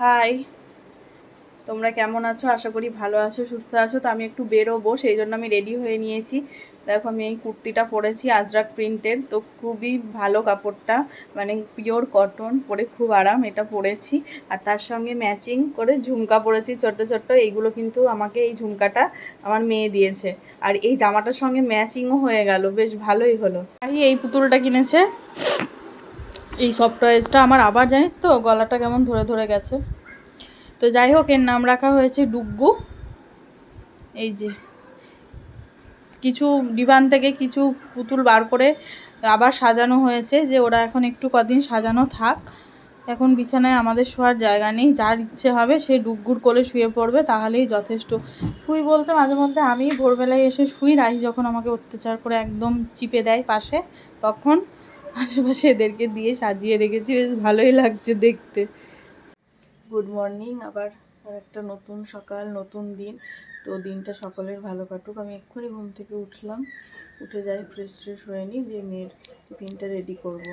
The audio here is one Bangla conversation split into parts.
হাই। তোমরা কেমন আছো? আশা করি ভালো আছো, সুস্থ আছো। তো আমি একটু বেরোবো, সেই জন্য আমি রেডি হয়ে নিয়েছি। দেখো, আমি এই কুর্তিটা পরেছি, আজরাক প্রিন্টের। তো খুবই ভালো কাপড়টা মানে পিওর কটন পরে খুব আরাম, এটা পরেছি। আর তার সঙ্গে ম্যাচিং করে ঝুমকা পরেছি, ছোট্ট ছোট্ট। এইগুলো কিন্তু আমাকে এই ঝুমকাটা আমার মেয়ে দিয়েছে। আর এই জামাটার সঙ্গে ম্যাচিংও হয়ে গেল, বেশ ভালোই হলো। এই পুতুলটা কিনেছে। এই সফট টয়েসটা আমার আবার জানিস তো? গলাটা কেমন ধরে ধরে গেছে। তো যাই হোক, এর নাম রাখা হয়েছে ডুগ্গু। এই যে, কিছু ডিভান থেকে কিছু পুতুল বার করে আবার সাজানো হয়েছে যে ওরা এখন একটু কদিন সাজানো থাক। এখন বিছানায় আমাদের শোয়ার জায়গা নেই, যার ইচ্ছে হবে সে ডুগ্গুর কোলে শুয়ে পড়বে, তাহলেই যথেষ্ট। শুই বলতে মাঝে মধ্যে আমি ভোরবেলায় এসে শুই, রাহি যখন আমাকে অত্যাচার করে একদম চিপে দেয় পাশে, তখন আশেপাশে এদেরকে দিয়ে সাজিয়ে রেখেছি, বেশ ভালোই লাগছে দেখতে। গুড মর্নিং আবার একটা নতুন সকাল, নতুন দিন। তো দিনটা সকলের ভালো কাটুক। আমি এক্ষুনি ঘুম থেকে উঠলাম। উঠে যাই ফ্রেশ ট্রেশ হয়ে নিই, দিয়ে মেয়ের টিফিনটা রেডি করব।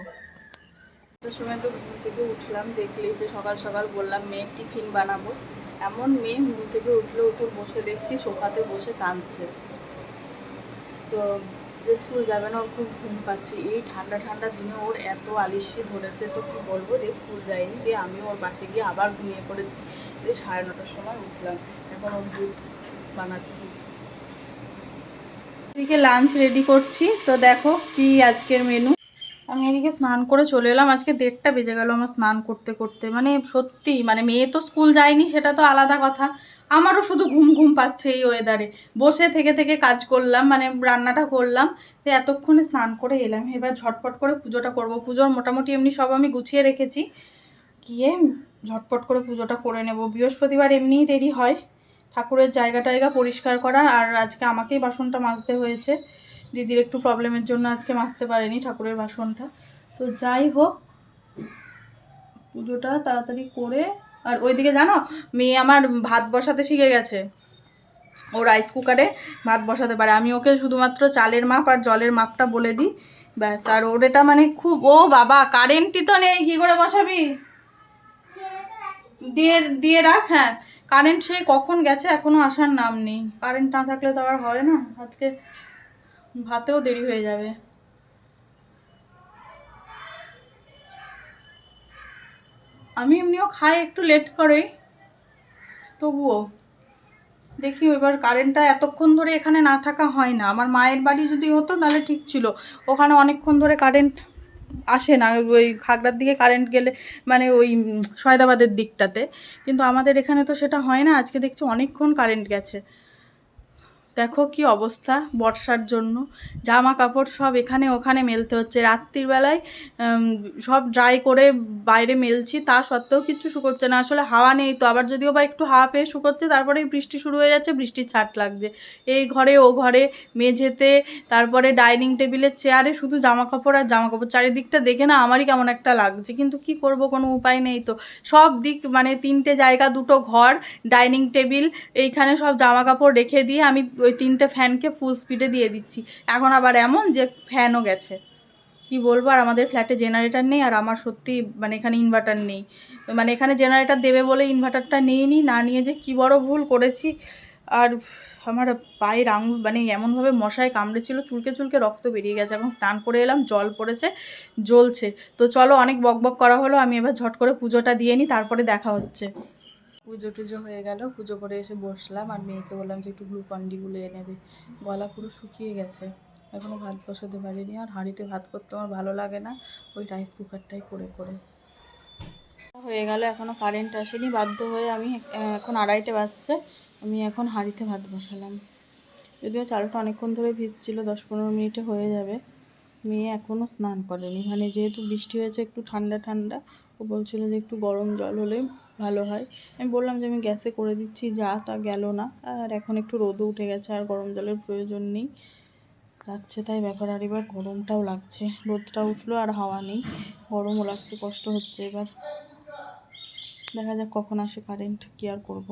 একটা সময় তো ঘুম থেকে উঠলাম, দেখলেই যে সকাল সকাল বললাম, মেয়ের টিফিন বানাবো। এমন মেয়ে ঘুম থেকে উঠলে, উঠে বসে দেখছি, সোফাতে বসে কাঁদছে। তো স্কুল যাবে না, ওর খুব ঘুম পাচ্ছে। এই ঠান্ডা ঠান্ডা দিনে ওর এত আলিশি ধরেছে, তো কি বলব? যে স্কুল যায়নি দিয়ে আমি ওর বাসে গিয়ে আবার ঘুমিয়ে পড়েছি। দিয়ে সাড়ে নটার সময় উঠলাম, এখন ওর দুধ বানাচ্ছি। এদিকে লাঞ্চ রেডি করছি। তো দেখো কি আজকের মেনু আমি এদিকে স্নান করে চলে এলাম। আজকে দেড়টা বেজে গেল আমার স্নান করতে করতে। মানে সত্যি মানে মেয়ে তো স্কুল যায়নি, সেটা তো আলাদা কথা। আমারও শুধু ঘুম ঘুম পাচ্ছে এই ওয়েদারে বসে থেকে থেকে কাজ করলাম মানে রান্নাটা করলাম, তো এতক্ষণে স্নান করে এলাম। এবার ঝটপট করে পুজোটা করব। পুজোর মোটামুটি এমনি সব আমি গুছিয়ে রেখেছি। গিয়ে ঝটপট করে পুজোটা করে নেব। বৃহস্পতিবার এমনিই দেরি হয়। ঠাকুরের জায়গা টায়গা পরিষ্কার করা, আর আজকে আমাকেই বাসনটা মাজতে হয়েছে। দিদির একটু প্রবলেমের জন্য আজকে মাজতে পারেনি ঠাকুরের বাসনটা। তো যাই হোক, পুজোটা তাড়াতাড়ি করে আর ওইদিকে জানো, মেয়ে আমার ভাত বসাতে শিখে গেছে। ও রাইস কুকারে ভাত বসাতে পারে। আমি ওকে শুধুমাত্র চালের মাপ আর জলের মাপটা বলে দিই। ব্যাস, আর ওর এটা মানে খুব, ও বাবা কারেন্টই তো নেই, কী করে বসাবি? দিয়ে দিয়ে রাখ হ্যাঁ। কারেন্ট সেই কখন গেছে এখনও আসার নাম নেই। কারেন্ট না থাকলে তো আর হয় না। আজকে ভাতেও দেরি হয়ে যাবে। আমি এমনিও খাই একটু লেট করেই। তবুও দেখি এবার কারেন্টটা এতক্ষণ ধরে এখানে না থাকা হয় না। আমার মায়ের বাড়ি যদি হতো তাহলে ঠিক ছিল। ওখানে অনেকক্ষণ ধরে কারেন্ট আসে না। ওই খাগড়ার দিকে কারেন্ট গেলে মানে ওই সয়দাবাদের দিকটাতে। কিন্তু আমাদের এখানে তো সেটা হয় না। আজকে দেখছি অনেকক্ষণ কারেন্ট গেছে। দেখো কি অবস্থা বর্ষার জন্য। জামা কাপড় সব এখানে ওখানে মেলতে হচ্ছে। রাত্রির বেলায় সব ড্রাই করে বাইরে মেলছি, তা সত্ত্বেও কিচ্ছু শুকোচ্ছে না। আসলে হাওয়া নেই তো, আবার যদিও বা একটু হাওয়া পেয়ে শুকোচ্ছে, তারপরেই বৃষ্টি শুরু হয়ে যাচ্ছে, বৃষ্টির ছাট লাগছে। এই ঘরে, ও ঘরে, মেঝেতে, তারপরে ডাইনিং টেবিলের চেয়ারে শুধু জামা কাপড় আর জামা কাপড় চারিদিকটা দেখে না আমারই কেমন একটা লাগছে, কিন্তু কি করব, কোনো উপায় নেই তো। সব দিক মানে তিনটে জায়গা, দুটো ঘর ডাইনিং টেবিল এইখানে সব জামা কাপড় রেখে দিয়ে আমি ওই তিনটে ফ্যানকে ফুল স্পিডে দিয়ে দিচ্ছি। এখন আবার এমন যে ফ্যানও গেছে। কি বলব? আর আমাদের ফ্ল্যাটে জেনারেটার নেই, আর আমার সত্যি মানে এখানে ইনভার্টার নেই। মানে এখানে জেনারেটার দেবে বলে ইনভার্টারটা নিইনি না নিয়ে যে কি বড় ভুল করেছি। আর আমার পায়ের আঙুল মানে এমনভাবে মশায় কামড়েছিল, চুলকে চুলকে রক্ত বেরিয়ে গেছে। এখন স্নান করে এলাম, জল পড়েছে, জ্বলছে। তো চলো অনেক বকবক করা হলো, আমি এবার ঝট করে পুজোটা দিয়ে নিই তারপরে দেখা হচ্ছে। পুজো টুজো হয়ে গেল। পুজো করে এসে বসলাম আর মেয়েকে বললাম যে একটু গ্লুকন্ডি গুলে এনে দে। গলা পুরো শুকিয়ে গেছে। এখনও ভাত বসাতে পারিনি আর হাঁড়িতে ভাত করতে আমার ভালো লাগে না। ওই রাইস কুকারটাই করে করে। হয়ে গেল এখনও কারেন্ট আসেনি। বাধ্য হয়ে আমি এখন আড়াইটে বাজছে। আমি এখন হাঁড়িতে ভাত বসালাম। যদিও চালটা অনেকক্ষণ ধরে ভিজছিল, দশ পনেরো মিনিটে হয়ে যাবে। মেয়ে এখনও স্নান করেনি। মানে যেহেতু বৃষ্টি হয়েছে, একটু ঠান্ডা ঠান্ডা। ও বলছিল যে একটু গরম জল হলে ভালো হয়। আমি বললাম যে আমি গ্যাসে করে দিচ্ছি, যা তা গেল না। আর এখন একটু রোদও উঠে গেছে, আর গরম জলের প্রয়োজন নেই। যাচ্ছে তাই ব্যাপার, আর এবার গরমটাও লাগছে। রোদটা উঠল আর হাওয়া নেই, গরমও লাগছে, কষ্ট হচ্ছে এবার। দেখা যাক কখন আসে কারেন্ট কি আর করব।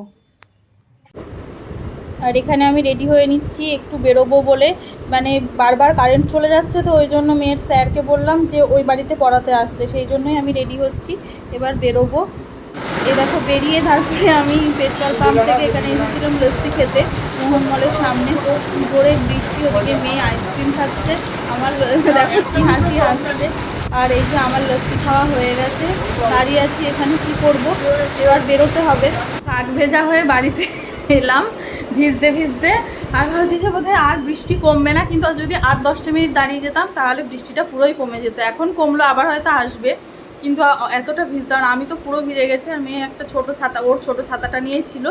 আর এখানে আমি রেডি হয়ে নিচ্ছি, একটু বেরোবো বলে। মানে বারবার কারেন্ট চলে যাচ্ছে তো, ওই জন্য মেয়ের স্যারকে বললাম যে ওই বাড়িতে পড়াতে আসতে। সেই জন্যই আমি রেডি হচ্ছি, এবার বেরোবো। এই দেখো, বেরিয়ে তারপরে আমি পেট্রোল পাম্প থেকে এখানে এসেছিলাম লস্যি খেতে মোহনমলের সামনে। তো জোরে বৃষ্টি ওদিকে মেয়ে আইসক্রিম খাচ্ছে। আমার দেখো কি হাসি হাসছে। আর এই যে আমার লস্যি খাওয়া হয়ে গেছে দাঁড়িয়ে আছি এখানে কি করব? এবার বেরোতে হবে। আগ ভেজা হয়ে বাড়িতে এলাম। ভিজতে ভিজতে। আর ভাবছি যে বোধহয় আর বৃষ্টি কমবে না, কিন্তু যদি আর দশটা মিনিট দাঁড়িয়ে যেতাম, তাহলে বৃষ্টিটা পুরোই কমে যেত। এখন কমলো, আবার হয়তো আসবে, কিন্তু এতটা ভিজতাম আমি তো পুরো ভিজে গেছে, আর মেয়ে একটা ছোট ছাতা, ওর ছোট ছাতাটা নিয়েই ছিল।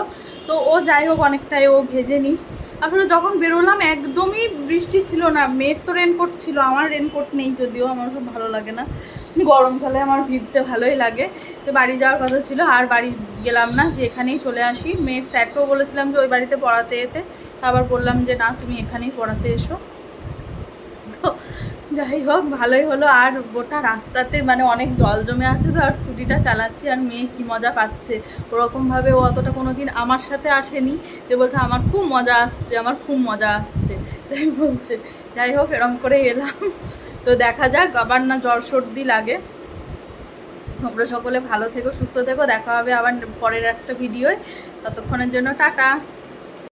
তো ও যাই হোক, অনেকটাই ও ভেজে নি আসলে যখন বেরোলাম, একদমই বৃষ্টি ছিল না। মেয়ের তো রেনকোট ছিল, আমার রেনকোট নেই, যদিও আমার খুব ভালো লাগে না। গরমকালে আমার ভিজতে ভালোই লাগে। তো বাড়ি যাওয়ার কথা ছিল, আর বাড়ি গেলাম না, যে এখানেই চলে আসি। মেয়ের স্যারকেও বলেছিলাম যে ওই বাড়িতে পড়াতে এতে। আবার বললাম যে, না, তুমি এখানেই পড়াতে এসো। তো যাই হোক, ভালোই হলো। আর গোটা রাস্তাতে মানে অনেক জল জমে আছে তো, আর স্কুটিটা চালাচ্ছি, আর মেয়ে কি মজা পাচ্ছে। ওরকমভাবে ও অতটা কোনো দিন আমার সাথে আসেনি। যে বলছে, আমার খুব মজা আসছে, আমার খুব মজা আসছে। তাই বলছে। যাই হোক, এরম করে এলাম। তো দেখা যাক, আবার না জ্বর সর্দি লাগে। তোমরা সকলে ভালো থেকো, সুস্থ থেকো। দেখা হবে আবার পরের একটা ভিডিওয়। ততক্ষণের জন্য টাটা।